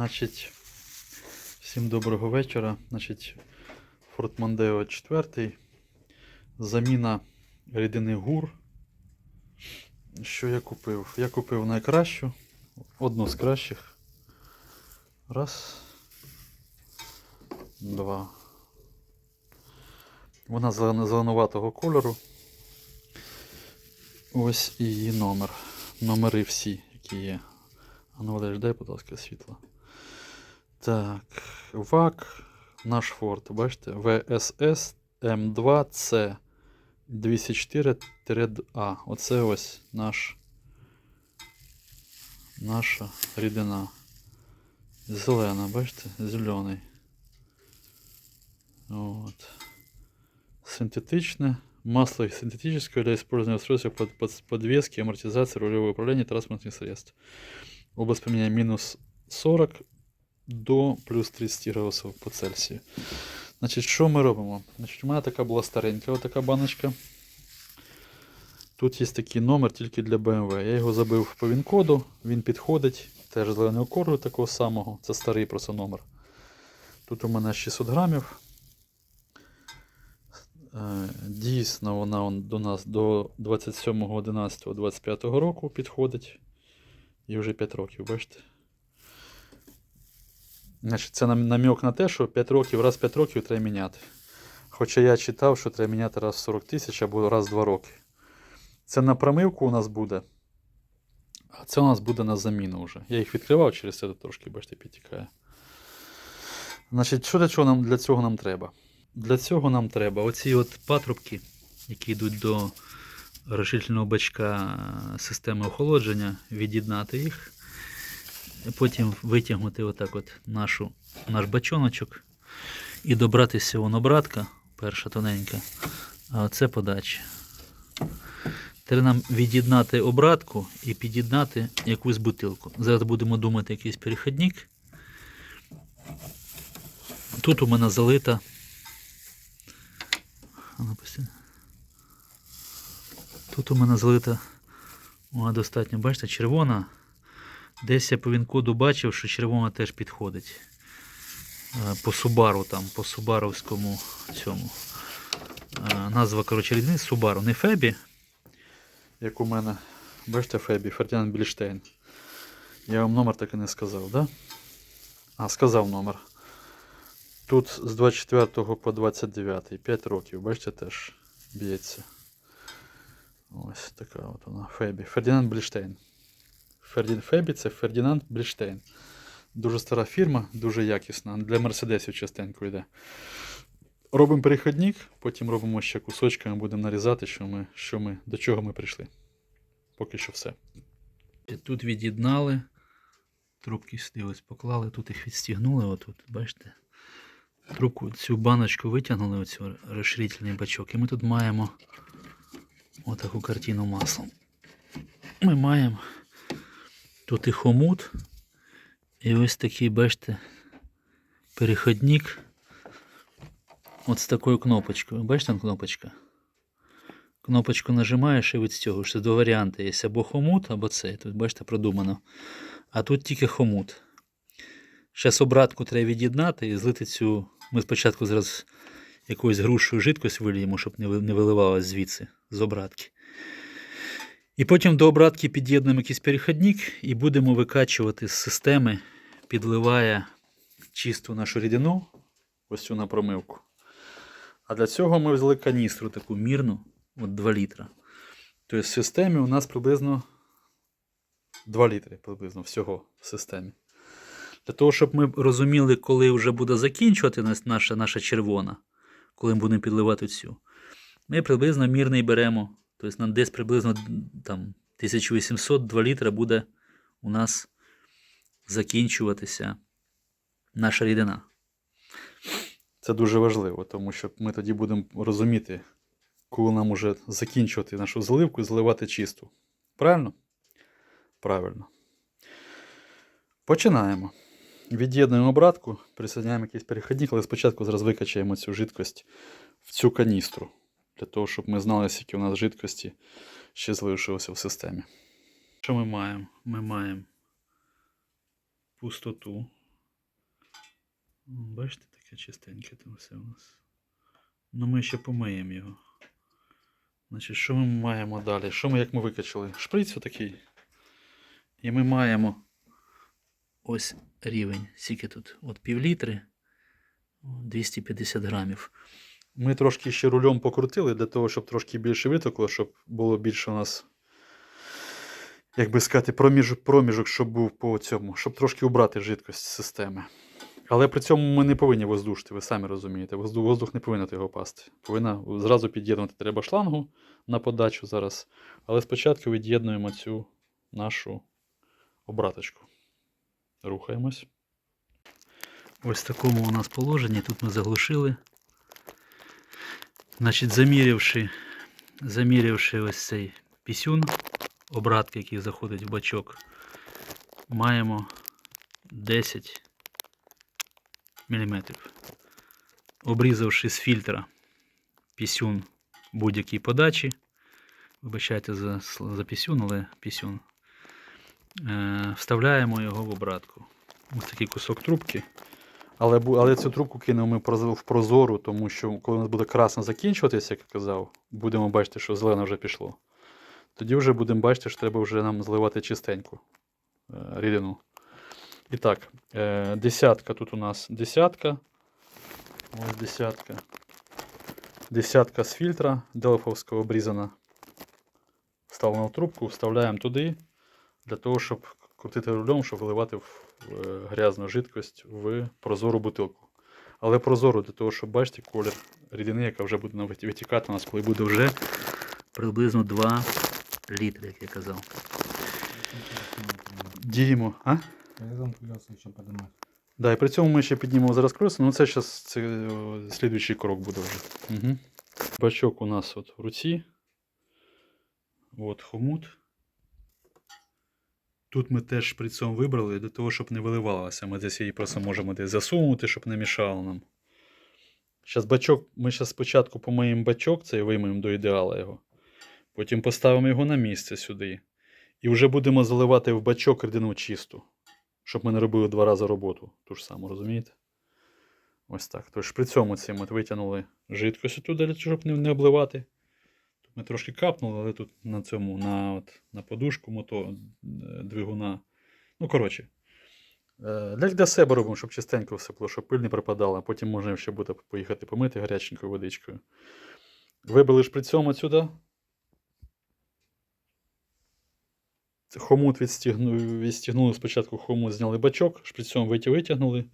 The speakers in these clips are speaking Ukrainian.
Значить, всім доброго вечора. Значить, Ford Mondeo 4. Заміна рідини ГУР. Що я купив? Я купив найкращу, одну з кращих. Раз. Два. Вона зеленуватого кольору. Ось її номер. Номери всі, які є. А ну, дай, будь ласка, світло. Так, ВАК, наш Форд, бачите, ВСС М2C 204-А. Оце ось наш, наша рідина. Зелена, бачите, зелений. Вот. Синтетичне. Масло синтетическое для использования устройства под, под, подвески, амортизации, рулевого управления транспортных средств. Область применения минус 40 до плюс 30 градусів по Цельсію. Значить, що ми робимо? Значить, у мене така була старенька отака баночка. Тут є такий номер тільки для BMW. Я його забив по він-коду, він підходить. Теж зеленого кольору такого самого. Це старий просто номер. Тут у мене 600 грамів. Е, Дійсно, вона до нас до 27.11.25 року підходить. І вже 5 років, бачите? Значить, це нам- намек на те, що 5 років, раз 5 років треба міняти. Хоча я читав, що треба міняти раз в 40 тисяч або раз в 2 роки. Це на промивку у нас буде. А це у нас буде на заміну вже. Я їх відкривав через це трошки, бачите, підтікає. Значить, що для чого нам для цього нам треба? Для цього нам треба оці от патрубки, які йдуть до розширительного бачка системи охолодження, від'єднати їх. Потім витягнути отак от нашу, наш бачоночок і добратися вон обратка, перша тоненька, а це подача. Треба нам від'єднати обратку і під'єднати якусь бутилку. Зараз будемо думати якийсь перехідник. Тут у мене залита. Тут у мене залита вона достатньо, бачите, червона. Десь я по він-коду бачив, що червона теж підходить. Е, По Субару там, по Субаровському цьому. Е, Назва, коротше, рідини Субару. Не Фебі. Як у мене. Бачите, Фебі, Фердінанд Більштейн. Я вам номер так і не сказав, да? А, сказав номер. Тут з 24 по 29, 5 років, бачите, теж б'ється. Ось така от вона. Фебі. Фердінанд Бліштейн. Фердін Фебі це Фердінанд Бліштейн. Дуже стара фірма, дуже якісна. Для Мерседесів частенько йде. Робимо перехідник, потім робимо ще кусочками, будемо нарізати, що ми, що ми, до чого ми прийшли. Поки що все. Тут від'єднали. Трубки сюди ось поклали, тут їх відстігнули, отут, бачите. Трубку, цю баночку витягнули, оцю розширительний бачок. І ми тут маємо отаку картину маслом. Ми маємо тут і хомут. І ось такий, бачите, переходник. От з такою кнопочкою. Бачите там кнопочка? Кнопочку нажимаєш і відстягуєш. Два варіанти є. Або хомут, або цей. Тут, бачите, продумано. А тут тільки хомут. Зараз обратку треба від'єднати і злити цю. Ми спочатку зараз якоюсь грушою жидкость виліємо, щоб не виливалось звідси з обратки. І потім до обратки під'єднуємо якийсь перехідник і будемо викачувати з системи, підливає чисту нашу рідину, ось цю на промивку. А для цього ми взяли каністру таку мірну, от 2 літра. Тобто в системі у нас приблизно 2 літри приблизно всього в системі. Для того, щоб ми розуміли, коли вже буде закінчувати наша, наша червона, коли ми будемо підливати цю, ми приблизно мірний беремо. Тобто нам десь приблизно там, 1800-2 літра буде у нас закінчуватися наша рідина. Це дуже важливо, тому що ми тоді будемо розуміти, коли нам уже закінчувати нашу заливку і заливати чисту. Правильно? Правильно. Починаємо. Від'єднуємо обратку, присоединяємо якийсь перехідник, але спочатку зараз викачаємо цю жидкость в цю каністру. Для того, щоб ми знали, скільки у нас жидкості ще залишилося в системі. Що ми маємо? Ми маємо пустоту. Бачите, таке чистеньке там все у нас. Ну ми ще помиємо його. Значить, що ми маємо далі? Що ми як ми викачали? Шприц отакий. І ми маємо ось рівень. Скільки тут? От пів літри. 250 грамів. Ми трошки ще рулем покрутили для того, щоб трошки більше витокло, щоб було більше у нас, як би сказати, проміжок, проміжок, щоб був по цьому, щоб трошки убрати жидкость з системи. Але при цьому ми не повинні воздушити, ви самі розумієте. Воздух, воздух не повинен його пасти. Повинна зразу під'єднувати треба шлангу на подачу зараз. Але спочатку від'єднуємо цю нашу обраточку. Рухаємось. Ось в такому у нас положенні. Тут ми заглушили. Значить, замірявши, замірявши ось цей пісюн, обратки, який заходить в бачок, маємо 10 мм. Обрізавши з фільтра пісюн будь-якій подачі. Вибачайте за, за пісюн, але пісюн. Е, вставляємо його в обратку. Ось такий кусок трубки. Але, але цю трубку кинемо ми в прозору, тому що коли у нас буде красно закінчуватися, як я казав, будемо бачити, що зелене вже пішло. Тоді вже будемо бачити, що треба вже нам зливати чистеньку е, рідину. І так, е, десятка тут у нас десятка. Ось десятка. Десятка з фільтра делфовського обрізана. Вставлена в трубку, вставляємо туди, для того, щоб крутити рулем, щоб виливати в е, грязну жидкость в прозору бутилку. Але прозору для того, щоб бачити колір рідини, яка вже буде витікати у нас, коли буде вже приблизно 2 літри, як я казав. Діємо, а? Да, і при цьому ми ще піднімемо зараз колеса, ну це зараз це, е, слідуючий крок буде вже. Угу. Бачок у нас от в руці. От хомут. Тут ми теж шприцом вибрали для того, щоб не виливалося. Ми десь її просто можемо десь засунути, щоб не мішало нам. Зараз бачок, ми зараз спочатку помиємо бачок, цей виймемо до ідеала його. Потім поставимо його на місце сюди. І вже будемо заливати в бачок рідину чисту щоб ми не робили два рази роботу. Ту ж саму, розумієте? Ось так. Тож при цьому цим от витягнули жидкость туди, щоб не обливати. Ми трошки капнули, але тут на цьому, на, от, на подушку мото, е, двигуна. Ну, коротше. Е, Для, для себе робимо, щоб чистенько все було, щоб пиль не пропадала, а потім можна ще буде поїхати помити гаряченькою водичкою. Вибили шприцом отсюди. Хомут відстігну, відстігнули спочатку хомут, зняли бачок, шприцом витягнули.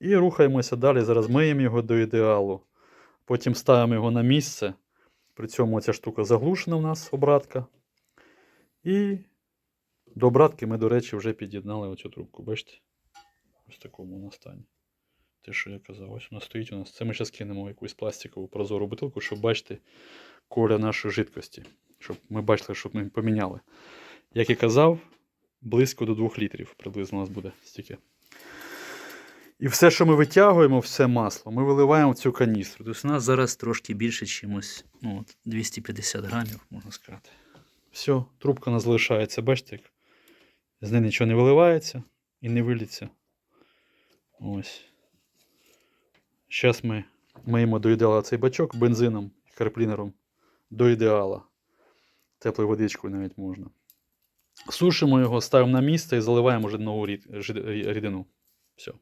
І рухаємося далі. Зараз миємо його до ідеалу. Потім ставимо його на місце. При цьому ця штука заглушена у нас обратка. І до обратки ми, до речі, вже під'єднали оцю трубку. Бачите? Ось такому вона стані. Те, що я казав, ось вона стоїть у нас. Це ми зараз кинемо якусь пластикову прозору бутилку, щоб бачити колір нашої жидкості. Щоб ми бачили, щоб ми поміняли. Як і казав, близько до 2 літрів приблизно у нас буде стільки. І все, що ми витягуємо, все масло, ми виливаємо в цю каністру. Тобто у нас зараз трошки більше, чимось, ну, от 250 грамів, можна сказати. Все, трубка у нас залишається, бачите, як з неї нічого не виливається і не виліться. Ось. Зараз ми миємо до ідеала цей бачок бензином карплінером до ідеала. Теплою водичкою навіть можна. Сушимо його, ставимо на місце і заливаємо вже нову рід- рідину. Все.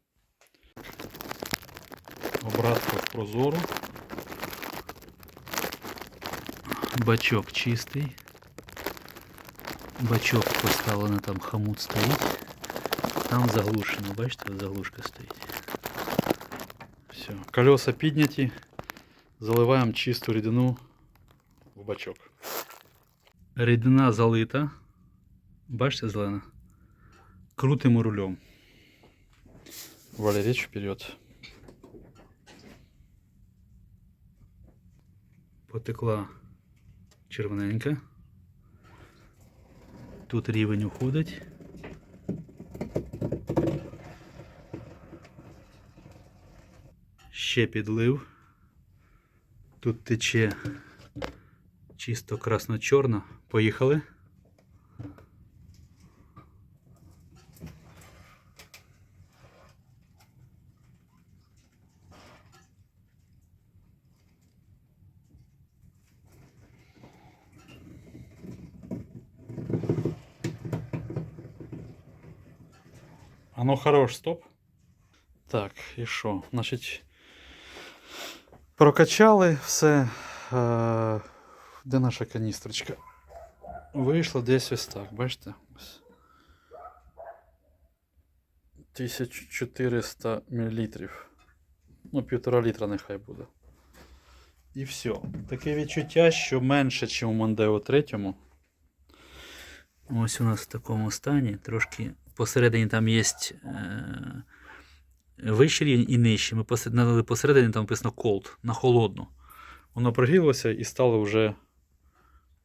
Обратка в прозору. Бачок чистий. Бачок поставлений там хомут стоїть. Там заглушено, бачите, от заглушка стоїть. Все. Колеса підняті. Заливаємо чисту рідину в бачок. Рідина залита. Бачите, зелена? Крутимо рулем. Валерич вперед. Потекла червоненька. Тут рівень уходить. Ще підлив. Тут тече чисто красно-чорно. Поїхали. Ну хорош, стоп. Так, і що? Значить, прокачали все. Е, де наша каністрочка? Вийшло десь ось так, бачите? Ось. 1400 мл. Ну, півтора літра нехай буде. І все. Таке відчуття, що менше, ніж у Мондео 3. Ось у нас в такому стані. Трошки посередині там є е, вищий рівень і нижчий. Ми налили посередині там написано cold, на холодну. Воно прогрілося і стало вже.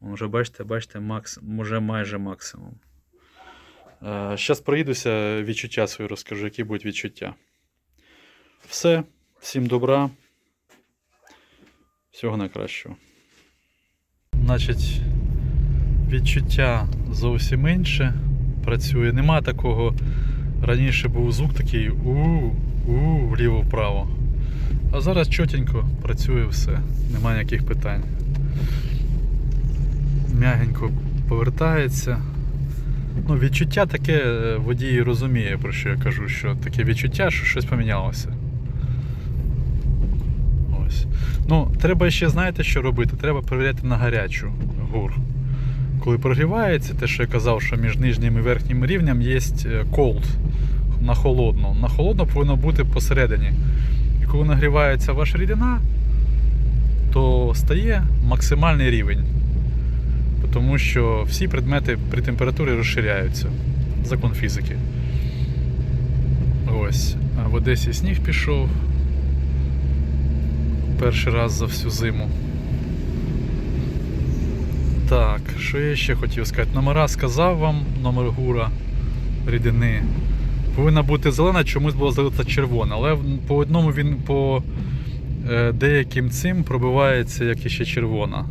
Вже бачите, бачите, макс, вже майже максимум. Зараз проїдуся, відчуття свої розкажу, які будуть відчуття. Все, всім добра. Всього найкращого. Значить, відчуття зовсім інше. Працює. Нема такого. Раніше був звук такий у-у, вліво-вправо. А зараз чотенько працює все. Немає ніяких питань. М'ягенько повертається. Ну, відчуття таке, е, водій розуміє, про що я кажу, що таке відчуття, що щось помінялося. Ось. Ну, треба ще, знаєте, що робити? Треба перевіряти на гарячу гур. Коли прогрівається, те, що я казав, що між нижнім і верхнім рівнем є cold на холодну. На холодну повинно бути посередині. І коли нагрівається ваша рідина, то стає максимальний рівень. Тому що всі предмети при температурі розширяються. Закон фізики. Ось. А в Одесі сніг пішов. Перший раз за всю зиму. Так, що я ще хотів сказати? Номера сказав вам, номер гура рідини. Повинна бути зелена, чомусь була залита червона, але по одному він по е, деяким цим пробивається, як іще червона.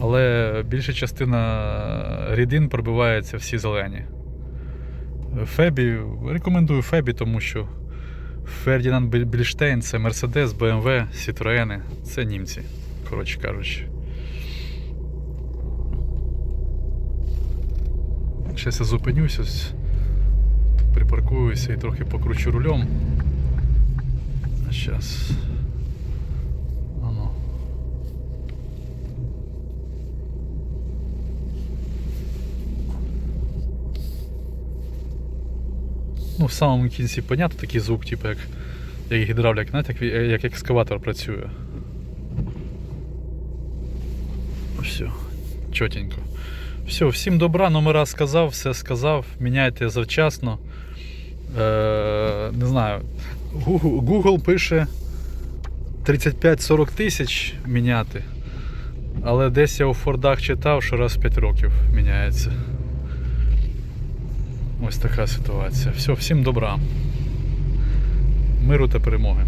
Але більша частина рідин пробивається всі зелені. Фебі, рекомендую Фебі, тому що Фердінанд Більштейн це Мерседес, БМВ, Сітроени. Це німці, коротше кажучи. Зараз я зупинюся, припаркуюся і трохи покручу рулем. Зараз. Ану. Ну, в самому кінці понятно такий звук, типу як, як гідравлік, як, як екскаватор працює. Все, чотенько. Все, всім добра, номера сказав, все сказав. Міняйте завчасно. Е, не знаю. Google, Google пише 35-40 тисяч міняти. Але десь я у Фордах читав, що раз в 5 років міняється. Ось така ситуація. Все, всім добра. Миру та перемоги.